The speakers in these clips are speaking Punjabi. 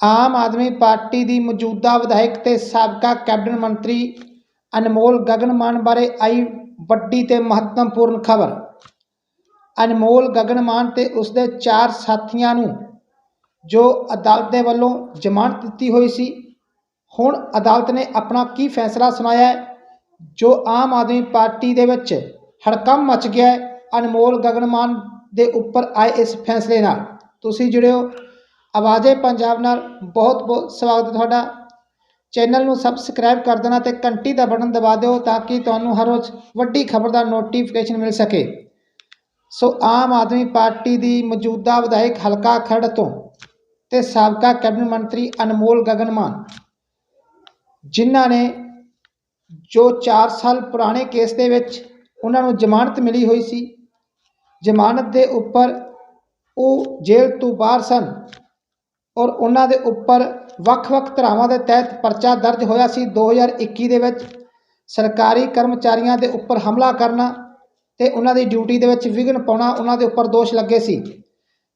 ਆਮ ਆਦਮੀ ਪਾਰਟੀ ਦੀ ਮੌਜੂਦਾ ਵਿਧਾਇਕ ਤੇ ਸਾਬਕਾ ਕੈਬਨਿਟ ਮੰਤਰੀ ਅਨਮੋਲ ਗਗਨ ਮਾਨ ਬਾਰੇ ਆਈ ਵੱਡੀ ਤੇ ਮਹੱਤਵਪੂਰਨ ਖਬਰ। ਅਨਮੋਲ ਗਗਨ ਮਾਨ ਤੇ ਉਸਦੇ ਚਾਰ ਸਾਥੀਆਂ ਨੂੰ ਜੋ ਅਦਾਲਤ ਦੇ ਵੱਲੋਂ ਜ਼ਮਾਨਤ ਦਿੱਤੀ ਹੋਈ ਸੀ, ਹੁਣ ਅਦਾਲਤ ਨੇ ਆਪਣਾ ਕੀ ਫੈਸਲਾ ਸੁਣਾਇਆ ਜੋ ਆਮ ਆਦਮੀ ਪਾਰਟੀ ਦੇ ਵਿੱਚ ਹੜਕੰਪ ਮਚ ਗਿਆ ਹੈ, ਅਨਮੋਲ ਗਗਨ ਮਾਨ ਦੇ ਉੱਪਰ ਆਏ ਇਸ ਫੈਸਲੇ ਨਾਲ। ਤੁਸੀਂ ਜੁੜਿਓ ਆਵਾਜ਼ੇ ਪੰਜਾਬ ਨਾਲ, ਬਹੁਤ ਬਹੁਤ ਸਵਾਗਤ ਤੁਹਾਡਾ। ਚੈਨਲ ਨੂੰ ਸਬਸਕ੍ਰਾਈਬ ਕਰ ਦੇਣਾ ਤੇ ਘੰਟੀ ਦਾ ਬਟਨ ਦਬਾ ਦਿਓ ਤਾਂ ਕਿ ਤੁਹਾਨੂੰ ਹਰ ਰੋਜ਼ ਵੱਡੀ ਖਬਰ ਦਾ ਨੋਟੀਫਿਕੇਸ਼ਨ ਮਿਲ ਸਕੇ। ਸੋ ਆਮ ਆਦਮੀ ਪਾਰਟੀ ਦੀ ਮੌਜੂਦਾ ਵਿਧਾਇਕ ਹਲਕਾ ਖਰੜ ਤੋਂ ਤੇ ਸਾਬਕਾ ਕੈਬਨਿਟ ਮੰਤਰੀ ਅਨਮੋਲ ਗਗਨ ਮਾਨ ਜਿਨ੍ਹਾਂ ਨੇ ਜੋ 4 ਸਾਲ ਪੁਰਾਣੇ ਕੇਸ ਦੇ ਵਿੱਚ ਉਹਨਾਂ ਨੂੰ ਜ਼ਮਾਨਤ ਮਿਲੀ ਹੋਈ ਸੀ, ਜ਼ਮਾਨਤ ਦੇ ਉੱਪਰ ਉਹ ਜੇਲ੍ਹ ਤੋਂ ਬਾਹਰ ਸਨ। ਔਰ ਉਹਨਾਂ ਦੇ ਉੱਪਰ ਵੱਖ-ਵੱਖ ਧਾਰਾਵਾਂ ਦੇ ਤਹਿਤ ਪਰਚਾ ਦਰਜ ਹੋਇਆ ਸੀ। 2021 ਦੇ ਵਿੱਚ ਸਰਕਾਰੀ ਕਰਮਚਾਰੀਆਂ ਦੇ ਉੱਪਰ ਹਮਲਾ ਕਰਨਾ ਤੇ ਉਹਨਾਂ ਦੀ ਡਿਊਟੀ ਦੇ ਵਿੱਚ ਵਿਘਨ ਪਾਉਣਾ, ਉਹਨਾਂ ਦੇ ਉੱਪਰ ਦੋਸ਼ ਲੱਗੇ ਸੀ।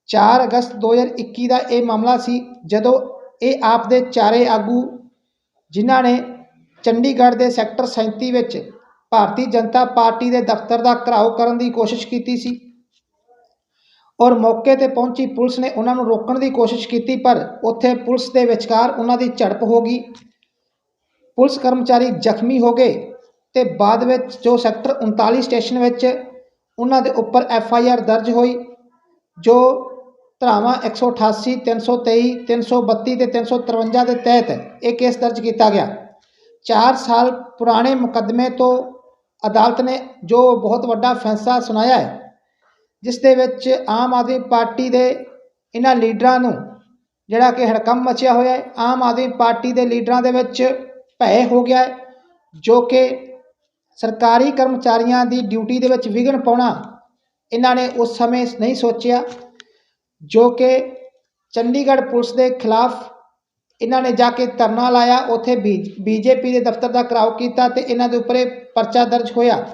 4 ਅਗਸਤ 2021 ਦਾ ਇਹ ਮਾਮਲਾ ਸੀ, ਜਦੋਂ ਇਹ ਆਪ ਦੇ ਚਾਰੇ ਆਗੂ, ਜਿਨ੍ਹਾਂ ਨੇ ਚੰਡੀਗੜ੍ਹ ਦੇ ਸੈਕਟਰ 37 ਵਿੱਚ ਭਾਰਤੀ ਜਨਤਾ ਪਾਰਟੀ ਦੇ ਦਫ਼ਤਰ ਦਾ ਘਰਾਓ ਕਰਨ ਦੀ ਕੋਸ਼ਿਸ਼ ਕੀਤੀ ਸੀ ਔਰ ਮੌਕੇ ਤੇ ਪਹੁੰਚੀ ਪੁਲਿਸ ਨੇ ਉਹਨਾਂ ਨੂੰ ਰੋਕਣ ਦੀ ਕੋਸ਼ਿਸ਼ ਕੀਤੀ, ਪਰ ਉੱਥੇ ਪੁਲਿਸ ਦੇ ਵਿਚਕਾਰ ਉਹਨਾਂ ਦੀ ਝੜਪ ਹੋ ਗਈ। ਪੁਲਿਸ ਕਰਮਚਾਰੀ ਜ਼ਖਮੀ ਹੋ ਗਏ ਤੇ ਬਾਅਦ ਵਿੱਚ ਜੋ ਸੈਕਟਰ 39 ਸਟੇਸ਼ਨ ਵਿੱਚ ਉਹਨਾਂ ਦੇ ਉੱਪਰ ਐਫ ਆਈ ਆਰ ਦਰਜ ਹੋਈ, ਜੋ ਧਾਰਾਵਾਂ 188 323 332 ਤੇ 353 ਦੇ ਤਹਿਤ ਇਹ ਕੇਸ ਦਰਜ ਕੀਤਾ ਗਿਆ। 4 ਸਾਲ ਪੁਰਾਣੇ ਮੁਕੱਦਮੇ ਤੋਂ ਅਦਾਲਤ ਨੇ ਜੋ ਬਹੁਤ ਵੱਡਾ ਫੈਸਲਾ ਸੁਣਾਇਆ ਹੈ ਜਿਸ ਦੇ ਵਿੱਚ ਆਮ ਆਦਮੀ ਪਾਰਟੀ ਦੇ ਇਹਨਾਂ ਲੀਡਰਾਂ ਨੂੰ ਜਿਹੜਾ ਕਿ ਹੜਕੰਮ ਮਚਿਆ ਹੋਇਆ ਹੈ, ਆਮ ਆਦਮੀ ਪਾਰਟੀ ਦੇ ਲੀਡਰਾਂ ਦੇ ਵਿੱਚ ਭੈ ਹੋ ਗਿਆ ਹੈ, ਜੋ ਕਿ ਸਰਕਾਰੀ ਕਰਮਚਾਰੀਆਂ ਦੀ ਡਿਊਟੀ ਦੇ ਵਿੱਚ ਵਿਘਨ ਪਾਉਣਾ ਇਹਨਾਂ ਨੇ ਉਸ ਸਮੇਂ ਨਹੀਂ ਸੋਚਿਆ, ਜੋ ਕਿ ਚੰਡੀਗੜ੍ਹ ਪੁਲਿਸ ਦੇ ਖਿਲਾਫ ਇਹਨਾਂ ਨੇ ਜਾ ਕੇ ਧਰਨਾ ਲਾਇਆ, ਉੱਥੇ ਬੀਜੇਪੀ ਦੇ ਦਫ਼ਤਰ ਦਾ ਘਰਾਓ ਕੀਤਾ ਤੇ ਇਹਨਾਂ ਦੇ ਉੱਪਰ ਪਰਚਾ ਦਰਜ ਹੋਇਆ।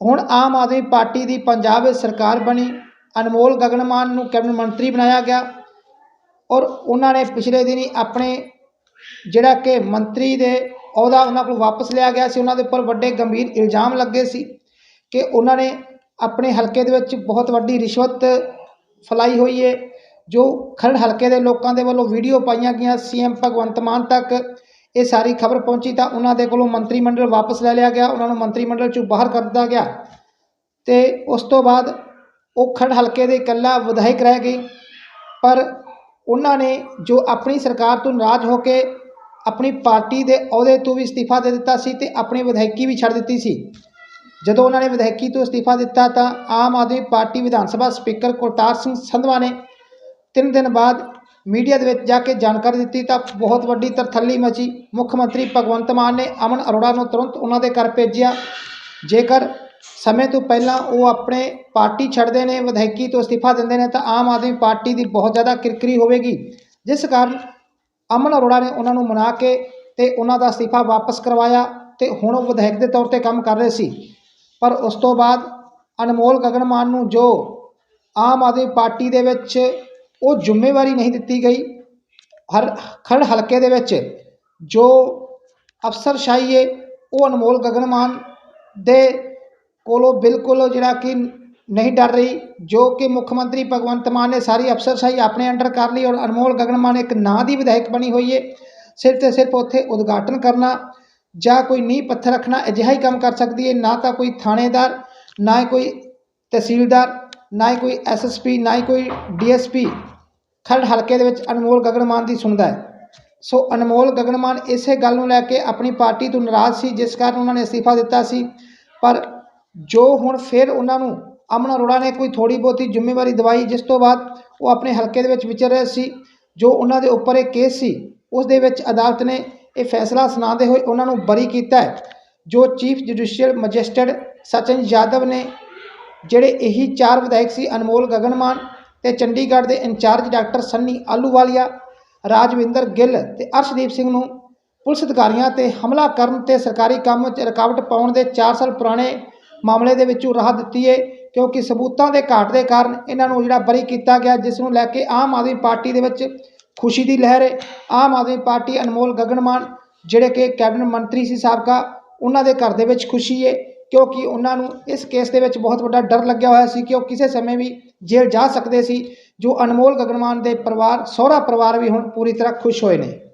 ਹੁਣ ਆਮ ਆਦਮੀ ਪਾਰਟੀ ਦੀ ਪੰਜਾਬ ਵਿੱਚ ਸਰਕਾਰ ਬਣੀ, ਅਨਮੋਲ ਗਗਨਮਾਨ ਨੂੰ ਕੈਬਨਿਟ ਮੰਤਰੀ ਬਣਾਇਆ ਗਿਆ ਔਰ ਉਹਨਾਂ ਨੇ ਪਿਛਲੇ ਦਿਨੀ ਆਪਣੇ ਜਿਹੜਾ ਕਿ ਮੰਤਰੀ ਦੇ ਅਹੁਦਾ ਉਹਨਾਂ ਕੋਲ ਵਾਪਸ ਲਿਆ ਗਿਆ ਸੀ, ਉਹਨਾਂ ਦੇ ਉੱਪਰ ਵੱਡੇ ਗੰਭੀਰ ਇਲਜ਼ਾਮ ਲੱਗੇ ਸੀ ਕਿ ਉਹਨਾਂ ਨੇ ਆਪਣੇ ਹਲਕੇ ਦੇ ਵਿੱਚ ਬਹੁਤ ਵੱਡੀ ਰਿਸ਼ਵਤ ਫਲਾਈ ਹੋਈ ਹੈ ਜੋ ਖਰੜ ਹਲਕੇ ਦੇ ਲੋਕਾਂ ਦੇ ਵੱਲੋਂ ਵੀਡੀਓ ਪਾਈਆਂ ਗਈਆਂ ਸੀਐਮ ਭਗਵੰਤ ਮਾਨ ਤੱਕ ਇਹ ਸਾਰੀ ਖਬਰ ਪਹੁੰਚੀ ਤਾਂ ਉਹਨਾਂ ਦੇ ਕੋਲੋਂ ਮੰਤਰੀ ਮੰਡਲ ਵਾਪਸ ਲੈ ਲਿਆ ਗਿਆ, ਉਹਨਾਂ ਨੂੰ ਮੰਤਰੀ ਮੰਡਲ ਚੋਂ ਬਾਹਰ ਕਰ ਦਿੱਤਾ ਗਿਆ। ਤੇ ਉਸ ਤੋਂ ਬਾਅਦ ਉਹ ਖਰੜ ਹਲਕੇ ਦੇ ਇਕੱਲਾ ਵਿਧਾਇਕ ਰਹਿ ਗਈ ਪਰ ਉਹਨਾਂ ਨੇ ਜੋ ਆਪਣੀ ਸਰਕਾਰ ਤੋਂ ਨਾਰਾਜ਼ ਹੋ ਕੇ ਆਪਣੀ ਪਾਰਟੀ ਦੇ ਅਹੁਦੇ ਤੋਂ ਵੀ ਅਸਤੀਫਾ ਦੇ ਦਿੱਤਾ ਸੀ ਤੇ ਆਪਣੀ ਵਿਧਾਇਕੀ ਵੀ ਛੱਡ ਦਿੱਤੀ ਸੀ। ਜਦੋਂ ਉਹਨਾਂ ਨੇ ਵਿਧਾਇਕੀ ਤੋਂ ਅਸਤੀਫਾ ਦਿੱਤਾ ਤਾਂ ਆਮ ਆਦਮੀ ਪਾਰਟੀ ਵਿਧਾਨ ਸਭਾ ਸਪੀਕਰ ਕੁਲਤਾਰ ਸਿੰਘ ਸੰਧਵਾ ਨੇ ਤਿੰਨ ਦਿਨ ਬਾਅਦ ਮੀਡੀਆ ਦੇ ਵਿੱਚ ਜਾ ਕੇ ਜਾਣਕਾਰੀ ਦਿੱਤੀ ਤਾਂ ਬਹੁਤ ਵੱਡੀ ਤਰਥੱਲੀ ਮਚੀ। ਮੁੱਖ ਮੰਤਰੀ ਭਗਵੰਤ ਮਾਨ ਨੇ ਅਮਨ ਅਰੋੜਾ ਨੂੰ ਤੁਰੰਤ ਉਹਨਾਂ ਦੇ ਘਰ ਭੇਜਿਆ। ਜੇਕਰ ਸਮੇਂ ਤੋਂ ਪਹਿਲਾਂ ਉਹ ਆਪਣੇ ਪਾਰਟੀ ਛੱਡਦੇ ਨੇ, ਵਿਧਾਇਕੀ ਤੋਂ ਅਸਤੀਫਾ ਦਿੰਦੇ ਨੇ, ਤਾਂ ਆਮ ਆਦਮੀ ਪਾਰਟੀ ਦੀ ਬਹੁਤ ਜ਼ਿਆਦਾ ਕਿਰਕਰੀ ਹੋਵੇਗੀ। ਜਿਸ ਕਾਰਨ ਅਮਨ ਅਰੋੜਾ ਨੇ ਉਹਨਾਂ ਨੂੰ ਮਨਾ ਕੇ ਤੇ ਉਹਨਾਂ ਦਾ ਅਸਤੀਫਾ ਵਾਪਸ ਕਰਵਾਇਆ ਤੇ ਹੁਣ ਉਹ ਵਿਧਾਇਕ ਦੇ ਤੌਰ ਤੇ ਕੰਮ ਕਰ ਰਹੇ ਸੀ। ਪਰ ਉਸ ਤੋਂ ਬਾਅਦ ਅਨਮੋਲ ਗਗਨ ਮਾਨ ਨੂੰ ਜੋ ਆਮ ਆਦਮੀ ਪਾਰਟੀ ਦੇ ਵਿੱਚ ਉਹ ਜ਼ਿੰਮੇਵਾਰੀ ਨਹੀਂ ਦਿੱਤੀ ਗਈ। ਹਰ ਖੜ ਹਲਕੇ ਦੇ ਵਿੱਚ ਜੋ ਅਫਸਰਸ਼ਾਹੀ ਹੈ, ਉਹ ਅਨਮੋਲ ਗਗਨ ਮਾਨ ਦੇ ਕੋਲੋਂ ਬਿਲਕੁਲ ਜਿਹੜਾ ਕਿ ਨਹੀਂ ਡਰ ਰਹੀ, ਜੋ ਕਿ ਮੁੱਖ ਮੰਤਰੀ ਭਗਵੰਤ ਮਾਨ ਨੇ ਸਾਰੀ ਅਫਸਰਸ਼ਾਹੀ ਆਪਣੇ ਅੰਡਰ ਕਰ ਲਈ ਔਰ ਅਨਮੋਲ ਗਗਨ ਮਾਨ ਇੱਕ ਨਾਂ ਦੀ ਵਿਧਾਇਕ ਬਣੀ ਹੋਈ ਹੈ। ਸਿਰਫ ਤੇ ਸਿਰਫ ਉੱਥੇ ਉਦਘਾਟਨ ਕਰਨਾ ਜਾਂ ਕੋਈ ਨੀਂਹ ਪੱਥਰ ਰੱਖਣਾ ਅਜਿਹਾ ਹੀ ਕੰਮ ਕਰ ਸਕਦੀ ਹੈ। ਨਾ ਤਾਂ ਕੋਈ ਥਾਣੇਦਾਰ, ਨਾ ਹੀ ਕੋਈ ਤਹਿਸੀਲਦਾਰ, ਨਾ ਹੀ ਕੋਈ ਐਸਐਸਪੀ ਨਾ ਹੀ ਕੋਈ ਡੀਐਸਪੀ ਖਰੜ ਹਲਕੇ ਦੇ ਵਿੱਚ ਅਨਮੋਲ ਗਗਨ ਮਾਨ ਦੀ ਸੁਣਦਾ ਹੈ। ਸੋ ਅਨਮੋਲ ਗਗਨ ਮਾਨ ਇਸੇ ਗੱਲ ਨੂੰ ਲੈ ਕੇ ਆਪਣੀ ਪਾਰਟੀ ਤੋਂ ਨਾਰਾਜ਼ ਸੀ, ਜਿਸ ਕਾਰਨ ਉਹਨਾਂ ਨੇ ਅਸਤੀਫਾ ਦਿੱਤਾ ਸੀ। ਪਰ ਜੋ ਹੁਣ ਫਿਰ ਉਹਨਾਂ ਨੂੰ ਅਮਨ ਅਰੋੜਾ ਨੇ ਕੋਈ ਥੋੜੀ ਬਹੁਤੀ ਜ਼ਿੰਮੇਵਾਰੀ ਦਵਾਈ, ਜਿਸ ਤੋਂ ਬਾਅਦ ਉਹ ਆਪਣੇ ਹਲਕੇ ਦੇ ਵਿੱਚ ਵਿਚਰ ਰਹੇ ਸੀ, ਜੋ ਉਹਨਾਂ ਦੇ ਉੱਪਰ ਇਹ ਕੇਸ ਸੀ, ਉਸ ਦੇ ਵਿੱਚ ਅਦਾਲਤ ਨੇ ਇਹ ਫੈਸਲਾ ਸੁਣਾਉਂਦੇ ਹੋਏ ਉਹਨਾਂ ਨੂੰ ਬਰੀ ਕੀਤਾ ਹੈ, ਜੋ chief judicial magistrate Sachin Yadav ਨੇ, ਜਿਹੜੇ ਇਹੀ ਚਾਰ ਵਿਧਾਇਕ ਸੀ, ਅਨਮੋਲ ਗਗਨ ਮਾਨ ਤੇ ਚੰਡੀਗੜ੍ਹ ਦੇ ਇੰਚਾਰਜ ਡਾਕਟਰ ਸੰਨੀ ਆਲੂਵਾਲੀਆ ਰਾਜਵਿੰਦਰ ਗਿੱਲ ਤੇ ਅਰਸ਼ਦੀਪ ਸਿੰਘ ਨੂੰ ਪੁਲਿਸ ਅਧਿਕਾਰੀਆਂ ਤੇ ਹਮਲਾ ਕਰਨ ਤੇ ਸਰਕਾਰੀ ਕੰਮ 'ਚ ਰੁਕਾਵਟ ਪਾਉਣ ਦੇ 4 ਸਾਲ ਪੁਰਾਣੇ ਮਾਮਲੇ ਦੇ ਵਿੱਚੋਂ ਰਾਹਤ ਦਿੱਤੀ ਹੈ ਕਿਉਂਕਿ ਸਬੂਤਾਂ ਦੇ ਘਾਟ ਦੇ ਕਾਰਨ ਇਹਨਾਂ ਨੂੰ ਜਿਹੜਾ ਬਰੀ ਕੀਤਾ ਗਿਆ, ਜਿਸ ਨੂੰ ਲੈ ਕੇ ਆਮ ਆਦਮੀ ਪਾਰਟੀ ਦੇ ਵਿੱਚ ਖੁਸ਼ੀ ਦੀ ਲਹਿਰ ਏ। ਆਮ ਆਦਮੀ ਪਾਰਟੀ ਅਨਮੋਲ ਗਗਨਮਾਨ, ਜਿਹੜੇ ਕਿ ਕੈਬਨਿਟ ਮੰਤਰੀ ਸੀ ਸਾਬਕਾ, ਉਹਨਾਂ ਦੇ ਘਰ ਦੇ ਵਿੱਚ ਖੁਸ਼ੀ ਏ। ਕਿਉਂਕਿ ਉਹਨਾਂ ਨੂੰ ਇਸ ਕੇਸ ਦੇ ਵਿੱਚ ਬਹੁਤ ਵੱਡਾ ਡਰ ਲੱਗਿਆ ਹੋਇਆ ਸੀ ਕਿ ਉਹ ਕਿਸੇ ਸਮੇਂ ਵੀ ਜੇਲ੍ਹ ਜਾ ਸਕਦੇ ਸੀ, ਜੋ ਅਨਮੋਲ ਗਗਨਮਾਨ ਦੇ ਪਰਿਵਾਰ, ਸਹੁਰਾ ਪਰਿਵਾਰ ਵੀ ਹੁਣ ਪੂਰੀ ਤਰ੍ਹਾਂ ਖੁਸ਼ ਹੋਏ ਨੇ।